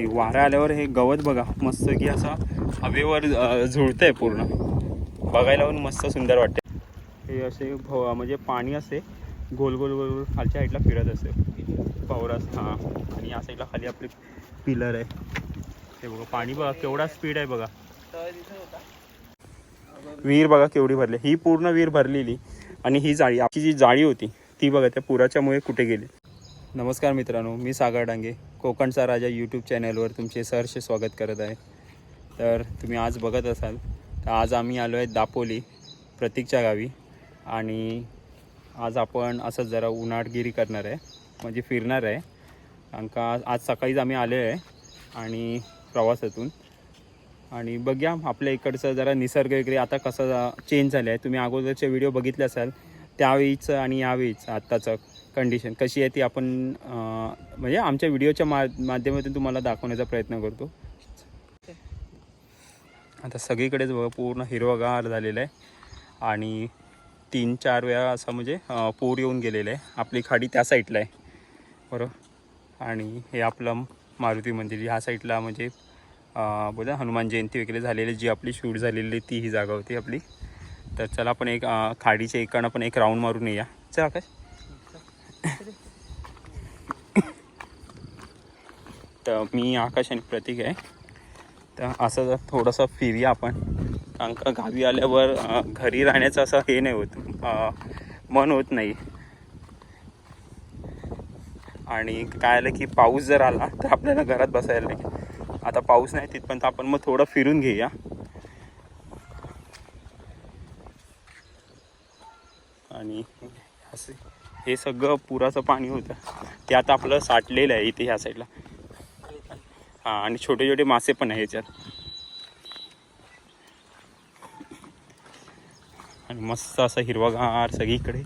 हे वारा आल्यावर हे गवत बघा मस्त की असा हवेवर झुळतं आहे पूर्ण. बघायला पण मस्त सुंदर वाटते हे असे भव- म्हणजे पाणी असे गोल गोल गोल गोल खालच्या साईडला फिरत असते पवरास हां. आणि या साईडला खाली आपले पिलर आहे. हे बघा पाणी बघा केवढा स्पीड आहे बघा. विहीर बघा केवढी भरली. ही पूर्ण विहीर भरलेली. आणि ही जाळी आपली जी जाळी होती ती बघा त्या पुराच्यामुळे कुठे गेली. नमस्कार मित्रांनो मी सागर डांगे कोकणचा राजा यूट्यूब चॅनलवर तुमचे सहर्ष स्वागत करत आहे. तर तुम्ही आज बघत असाल तर आज आम्ही आलो आहे दापोली प्रतीकच्या गावी. आणि आज आपण असं जरा उन्हाळगिरी करणार आहे म्हणजे फिरणार आहे. कारण का आज सकाळीच आम्ही आले आहे आणि प्रवासातून. आणि बघूया आपल्या इकडचं जरा निसर्ग वगैरे आता कसं चेंज झालं आहे तुम्ही अगोदरचे व्हिडिओ बघितले असाल त्यावेळीचं आणि यावेळीचं आत्ताचं. कंडिशन कशी आहे ती आपण म्हणजे आमच्या व्हिडिओच्या मा माध्यमातून तुम्हाला दाखवण्याचा प्रयत्न करतो. आता सगळीकडेच बघा पूर्ण हिरवगार झालेला आहे. आणि तीन चार वेळा असा म्हणजे पूर येऊन गेलेला आहे. आपली खाडी त्या साईडला आहे. बरोबर? आणि हे आपलं मारुती मंदिर ह्या साईडला म्हणजे बोला हनुमान जयंती वगैरे झालेली जी आपली शूट झालेली ती ही जागा होती आपली. तर चला आपण एक खाडीच्या एकानं पण एक राऊंड मारून येऊया. चला काय तर मी आकाश आणि प्रतीक आहे. तर असं जर थोडंसं फिरूया आपण. कारण का गावी आल्यावर घरी राहण्याचं असं हे नाही होत. मन होत नाही. आणि काय आलं की पाऊस जर आला तर आपल्याला घरात बसायला नाही. आता पाऊस नाही तिथपर्यंत आपण मग थोडं फिरून घेऊया. आणि असे. हे सगळं पुराचं पाणी होतं. ते आता आपलं साठलेलं आहे इथे ह्या साईडला. हां आणि छोटे छोटे मासे पण आहे ह्याच्यात आणि मस्त असं हिरवागार सगळीकडे.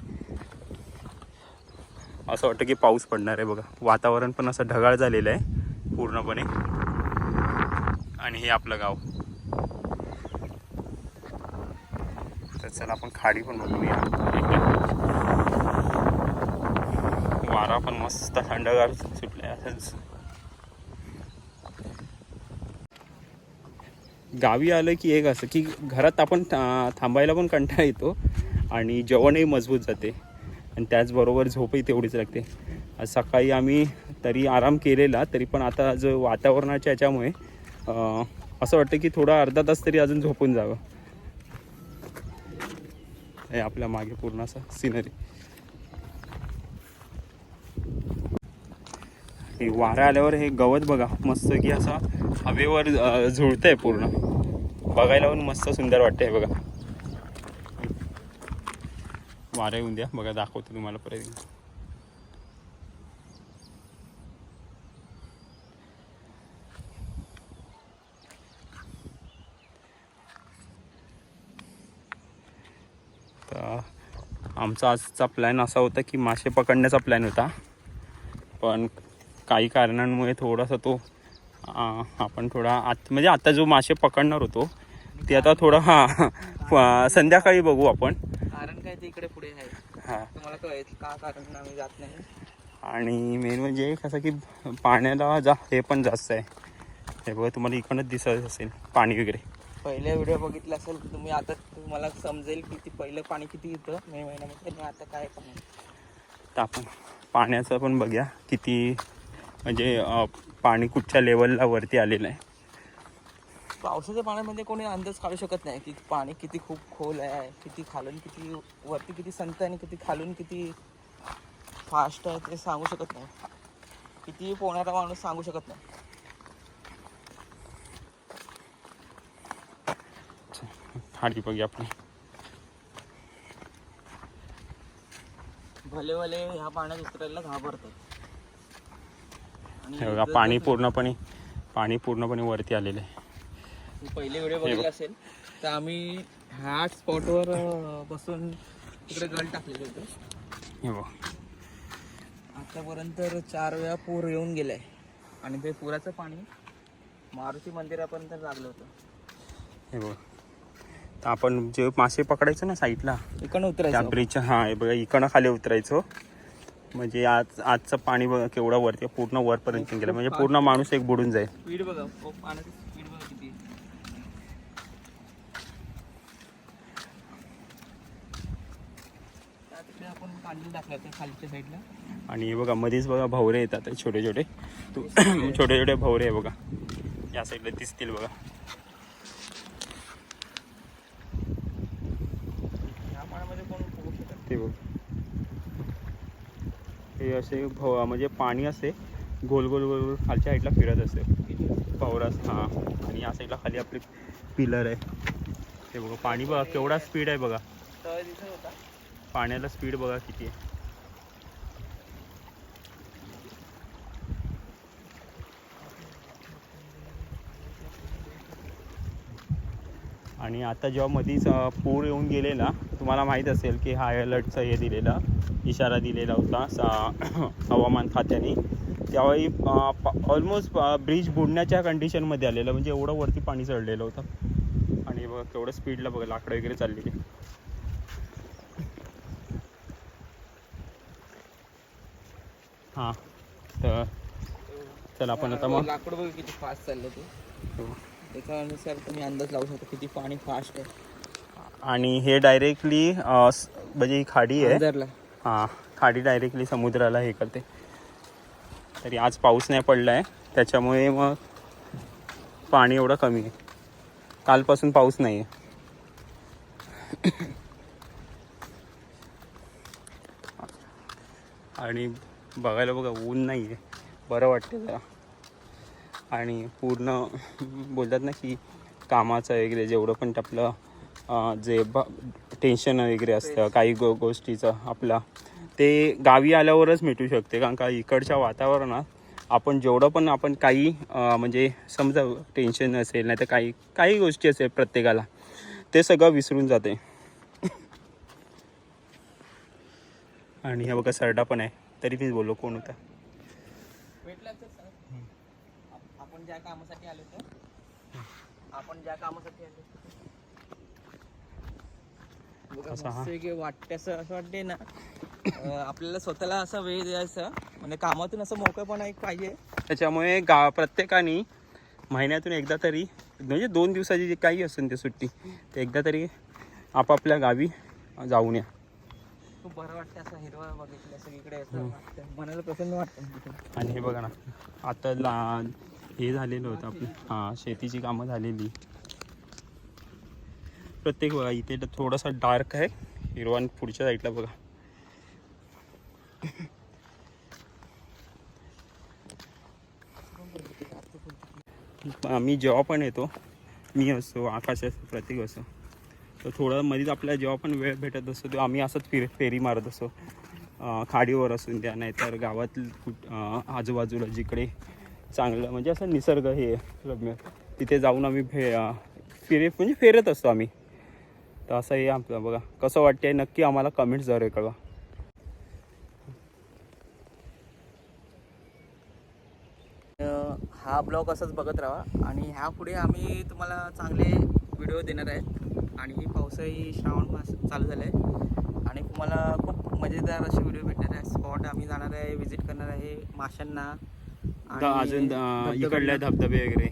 असं वाटतं की पाऊस पडणार आहे बघा. वातावरण पण असं ढगाळ झालेलं आहे पूर्णपणे. आणि हे आपलं गाव. तर चला आपण खाडी पण बघूया. वारा पण मस्त थंडगार सुटला असंच. गावी आलं की एक असं की घरात आपण थांबायला पण कंटाळा येतो आणि जेवणही मजबूत जाते. आणि त्याचबरोबर झोपही तेवढीच लागते. सकाळी आम्ही तरी आराम केलेला तरी पण आता जो वातावरणाच्या याच्यामुळे असं वाटतं की थोडा अर्धा तास तरी अजून झोपून जावं. हे आपल्या मागे पूर्ण असं सिनरी हे वारा आल्यावर हे गवत बघा मस्त की असं हवेवर झुळतं आहे पूर्ण. बघायला पण मस्त सुंदर वाटतंय बघा. वारा येऊन द्या बघा दाखवतो तुम्हाला परत तर आमचा आजचा प्लॅन असा होता की मासे पकडण्याचा प्लॅन होता. पण काही कारणांमुळे थोडासा तो आपण थोडा आत म्हणजे आता जो मासे पकडणार होतो ते आता थोडं हां संध्याकाळी बघू आपण. कारण काय ते इकडे पुढे आहे. हां. तुम्हाला कळेल का कारण आम्ही जात नाही. आणि मेन म्हणजे कसं की पाण्याला जा हे पण जास्त आहे. हे बघा तुम्हाला इकडनंच दिसत असेल पाणी वगैरे. पहिले व्हिडिओ बघितला असेल तुम्ही आता तुम्हाला समजेल की ती पहिलं पाणी किती येतं मे महिन्यामध्ये. आणि आता काय पाणी तर आपण पाण्याचं पण बघूया किती म्हणजे पाणी कुठच्या लेवलला वरती आलेलं आहे? पावसाच्या पाण्यामध्ये कोणी अंदाज काढू शकत नाही की पाणी किती खूप खोल आहे किती खालून किती वरती किती संत आणि किती खालून किती फास्ट आहे ते सांगू शकत नाही. किती पोहणारा माणूस सांगू शकत नाही. खाली बघूया आपण. भले भले ह्या पाण्यात उतरायला घाबरतात. हे बघा पाणी पूर्णपणे पाणी पूर्णपणे वरती आलेलं आहे. पहिले व्हिडिओ बघितला बघ. असेल तर आम्ही ह्या स्पॉटवर बसून तिकडे गल टाकलेले होते. हे बघ. आतापर्यंत चार वेळा पूर येऊन गेलाय. आणि ते पुराचं पाणी मारुती मंदिरापर्यंत लागलं होतं. हे बघ. तर आपण जे मासे पकडायचो ना साईडला इकडनं त्या उतरायचं ब्रिजच्या हां हे बघा इकडं खाली उतरायचो. म्हणजे आज आजचं पाणी बघा केवढं वरती. पूर्ण वरपर्यंत गेलं. म्हणजे पूर्ण माणूस एक बुडून जाईल. स्पीड बघा. हो, पाण्याची स्पीड बघा किती आणि हे बघा मध्येच बघा भवरे येतात छोटे छोटे तू छोटे छोटे भवरे आहे बघा. या साईडला दिसतील बघा ह्या पाण्यामध्ये कोण पोहू शकत ते बघ हे असे भव म्हणजे पाणी असे गोल गोल गोल गोल खालच्या साईडला फिरत असते भवरास हां. आणि या साईडला खाली आपली पिलर आहे. ते बघा पाणी बघा केवढा स्पीड आहे बघा. पाण्याला स्पीड बघा किती आहे. आणि आता जेव्हा मधीच पूर येऊन गेलेला तुम्हाला माहीत असेल की हाय अलर्टचा हे दिलेला इशारा दिलेला होता सा हवामान खात्याने. त्यावेळी ऑलमोस्ट ब्रिज बुडण्याच्या कंडिशनमध्ये आलेलं म्हणजे एवढं वरती पाणी चढलेलं होतं. आणि बघा केवढं स्पीडला बघा लाकडं वगैरे चाललेली. हां तर चल आपण आता मग. लाकूड बघा किती फास्ट चाललं ते. हो. त्याच्यानुसार तुम्ही अंदाज लावू शकता किती पाणी फास्ट आहे. आणि हे डायरेक्टली म्हणजे ही खाडी आहे. हां खाडी डायरेक्टली समुद्राला हे करते. तरी आज पाऊस नाही पडला आहे त्याच्यामुळे मग पाणी एवढं कमी आहे. कालपासून पाऊस नाही आहे आणि बघायला बघा ऊन नाही आहे बरं वाटतं जरा. आणि पूर्ण बोलतात ना की कामाचं वगैरे जेवढं पण आपलं जे ब टेन्शन वगैरे असतं काही गो गोष्टीचं आपलं ते गावी आल्यावरच मिटू शकते. कारण का इकडच्या वातावरणात आपण जेवढं पण आपण काही म्हणजे समजा टेन्शन असेल नाही तर काही काही गोष्टी असेल प्रत्येकाला ते सगळं विसरून जाते. आणि हे बघा सरडा पण आहे. तरी मी बोललो कोण होता भेटला तर सांग. आप- आपण ज्या कामासाठी आलो होतो. आपण ज्या कामासाठी आलो बघा, हा? वाटते असं असं वाटते ना. आपल्याला स्वतःला असा वेळ द्यायचा. म्हणजे कामातून असं मोकळपणा एक पाहिजे. त्याच्यामुळे गा प्रत्येकाने महिन्यातून एकदा तरी म्हणजे दोन दिवसाची जी काही असेल ते सुट्टी ते एकदा तरी आपापल्या गावी जाऊन या. खूप बरं वाटतं असं हिरवा बघितलं सगळीकडे असं वाटतं मनाला प्रसन्न वाटतं. आणि हे बघा ना आता ला हे झालेलं होतं आपलं. हां शेतीची कामं झालेली. प्रत्येक बघा इथे तर थोडासा डार्क आहे. हिरवा पुढच्या साईडला बघा. आम्ही जेव्हा पण येतो मी असतो आकाश असतो प्रत्येक असतो. तर थोडं मध्येच आपल्याला जेव्हा पण वेळ भेटत असतो तेव्हा आम्ही असंच फिर फेरी मारत असतो. खाडीवर असून त्या नाहीतर गावात कुठ आजूबाजूला जिकडे चांगलं म्हणजे असं निसर्ग हे रम्य. तिथे जाऊन आम्ही फे फिरे म्हणजे फिरत असतो आम्ही. तर असं हे आमचं बघा कसं वाटते नक्की आम्हाला कमेंट्स जरूर कळवा. हा ब्लॉग असंच बघत राहा आणि ह्या पुढे आम्ही तुम्हाला चांगले व्हिडिओ देणार आहेत आणि पावसाळी श्रावण मास चालू झाला आहे आणि तुम्हाला खूप मजेदार असे व्हिडिओ भेटणार आहे. स्पॉट आम्ही जाणार आहे व्हिजिट करणार आहे माशांना. द- अजून अं, धबधब्यांना. इकडल्या धबधबे वगैरे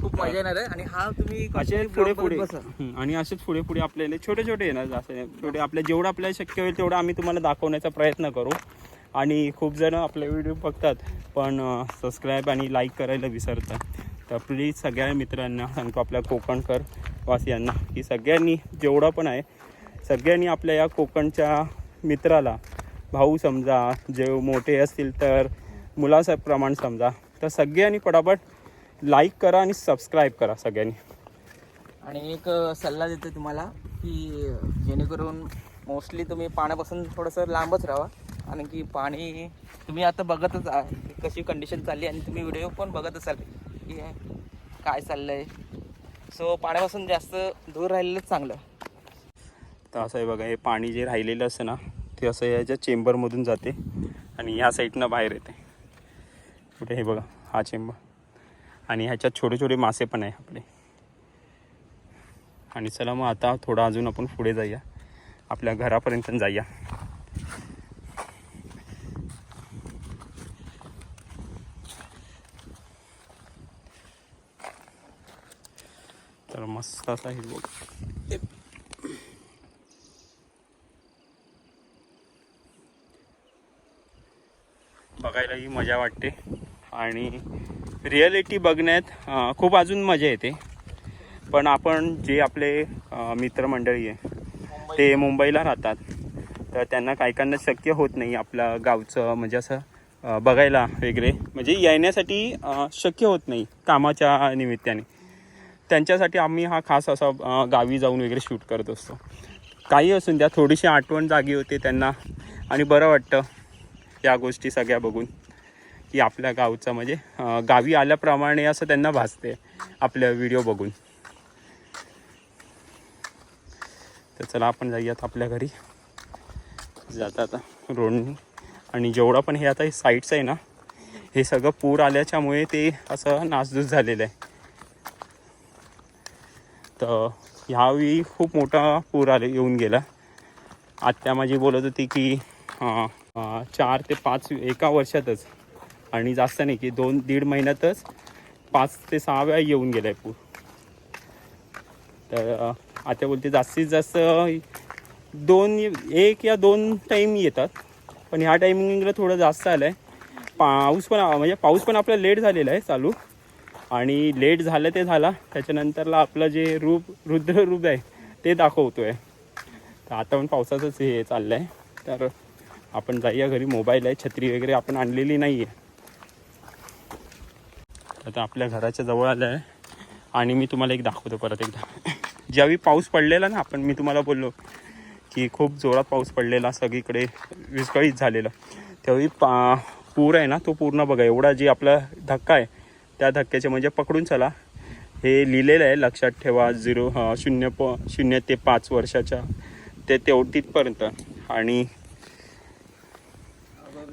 खूप मजा येणार आहे आणि हा तुम्ही असे continue पुढे vlog बघत पुढे बसा. आणि असेच पुढे पुढे आपल्याला छोटे छोटे येणार असे छोटे आपल्या जेवढं आपल्याला शक्य होईल तेवढं आम्ही तुम्हाला दाखवण्याचा प्रयत्न करू आणि खूप जण आपले व्हिडिओ बघतात पण सबस्क्राईब आणि लाईक करायला विसरतात तर प्लीज सगळ्या मित्रांना सांगतो आपल्या कोकणकर वासियांना की सगळ्यांनी जेवढं पण आहे सगळ्यांनी आपल्या या कोकणच्या मित्राला भाऊ समजा जे मोठे असतील तर मुलाचं प्रमाण समजा. तर सगळ्यांनी पटापट लाईक करा आणि सबस्क्राईब करा सगळ्यांनी. आणि एक सल्ला देतो तुम्हाला की जेणेकरून मोस्टली तुम्ही पाण्यापासून थोडंसं लांबच राहा. आणि की पाणी तुम्ही आता बघतच आहे कशी कंडिशन चालली आणि तुम्ही व्हिडिओ पण बघत असाल की काय चाललं आहे सो पाण्यापासून जास्त दूर राहिलेलंच चांगलं. तर असं आहे बघा हे पाणी जे राहिलेलं असतं ना ते असं याच्या चेंबरमधून जाते आणि ह्या साईडनं बाहेर येते. कुठे हे बघा हा चेंब आणि ह्याच्यात छोटे छोटे मासे पण आहे आपले. आणि चला मग आता थोडा अजून आपण पुढे जाऊया. आपल्या घरापर्यंत जाऊया. तर मस्त असा हे बघ. बघायलाही मजा वाटते. आणि रिॲलिटी बघण्यात खूप अजून मजा येते. पण आपण जे आपले मित्रमंडळी आहे ते मुंबईला राहतात. तर त्यांना काही काहींना शक्य होत नाही आपलं गावचं म्हणजे असं बघायला वगैरे. म्हणजे येण्यासाठी शक्य होत नाही कामाच्या निमित्ताने. त्यांच्यासाठी आम्ही हा खास असा गावी जाऊन वगैरे शूट करत असतो. काही असून द्या थोडीशी आठवण जागी होते त्यांना. आणि बरं वाटतं या गोष्टी सगळ्या बघून. की आपल्या गावचं म्हणजे गावी आल्याप्रमाणे असं त्यांना भासते आपल्या व्हिडिओ बघून. तर चला आपण जाऊयात आपल्या घरी. जाता आता रोडनी आणि जेवढं पण हे आता हे साईड्स आहे ना हे सगळं पूर आल्याच्यामुळे ते असं नासधूस झालेलं आहे. तर ह्यावेळी खूप मोठा पूर आले येऊन गेला. आत्या माझी बोलत होती की चार ते पाच एका वर्षातच आणि जास्त नाही की दोन दीड महिन्यातच पाच ते सहा वेळा येऊन गेला आहे पूर. तर आता बोलते जास्तीत जास्त दोन एक या दोन टाईम येतात. पण ह्या टायमिंगला थोडं जास्त आलं आहे पाऊस पण म्हणजे पाऊस पण आपला लेट झालेला आहे चालू. आणि लेट झालं ते झाला. त्याच्यानंतरला आपलं जे रूप रुद्र रूप आहे ते दाखवतो आहे तर आता पण पावसाचंच हे चाललं आहे तर आपण जाऊया घरी. मोबाईल आहे छत्री वगैरे आपण आणलेली नाही आहे आता आपल्या घराच्या जवळ आलं आहे. आणि मी तुम्हाला एक दाखवतो परत एकदा. ज्यावेळी पाऊस पडलेला ना आपण मी तुम्हाला बोललो की खूप जोरात पाऊस पडलेला सगळीकडे विस्कळीत झालेला. त्यावेळी पा पूर आहे ना तो पूर्ण बघा एवढा जी आपला धक्का आहे त्या धक्क्याचे म्हणजे पकडून चला. हे लिहिलेलं आहे लक्षात ठेवा झिरो शून्य प शून्य ते पाच वर्षाच्या ते तेव तिथपर्यंत आणि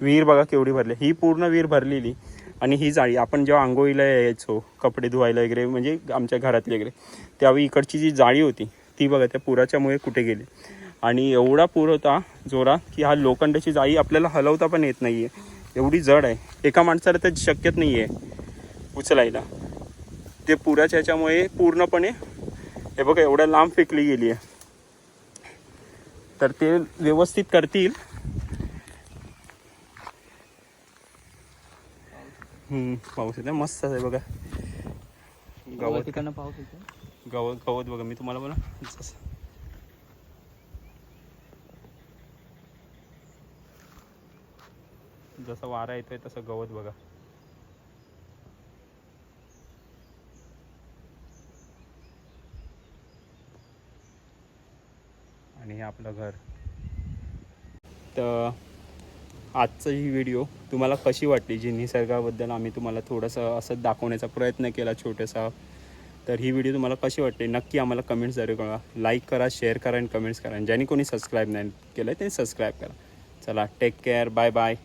विहीर बघा केवढी भरली. ही पूर्ण विहीर भरलेली. आणि ही जाळी आपण जेव्हा आंघोळीला यायचो कपडे धुवायला वगैरे म्हणजे आमच्या घरातली वगैरे त्यावेळी इकडची जी जाळी होती ती बघा त्या पुराच्यामुळे कुठे गेली. आणि एवढा पूर होता जोरात की हा लोखंडाची जाळी आपल्याला हलवता पण येत नाही आहे एवढी जड आहे. एका माणसाला तर शक्यच नाही आहे उचलायला. ते पुराच्या ह्याच्यामुळे पूर्णपणे हे बघा एवढ्या लांब फेकली गेली आहे तर ते व्यवस्थित करतील. पाऊस येते मस्त आहे बघा. गवत ठिकाणं पाऊस येतो गवत गवत बघा. मी तुम्हाला बोला. जसं जसं वारा येतोय तसं गवत बघा. आणि हे आपलं घर. तर आजचं ही व्हिडिओ तुम्हाला कशी वाटली? जी निसर्गाबद्दल आम्ही तुम्हाला थोडंसं असं दाखवण्याचा प्रयत्न केला छोटासा. तर ही व्हिडिओ तुम्हाला कशी वाटते नक्की आम्हाला कमेंट्स जरूर करा लाईक करा शेअर करा आणि कमेंट्स करा. आणि ज्यांनी कोणी सबस्क्राईब नाही केलं आहे त्यांनी सबस्क्राईब करा. चला टेक केअर बाय बाय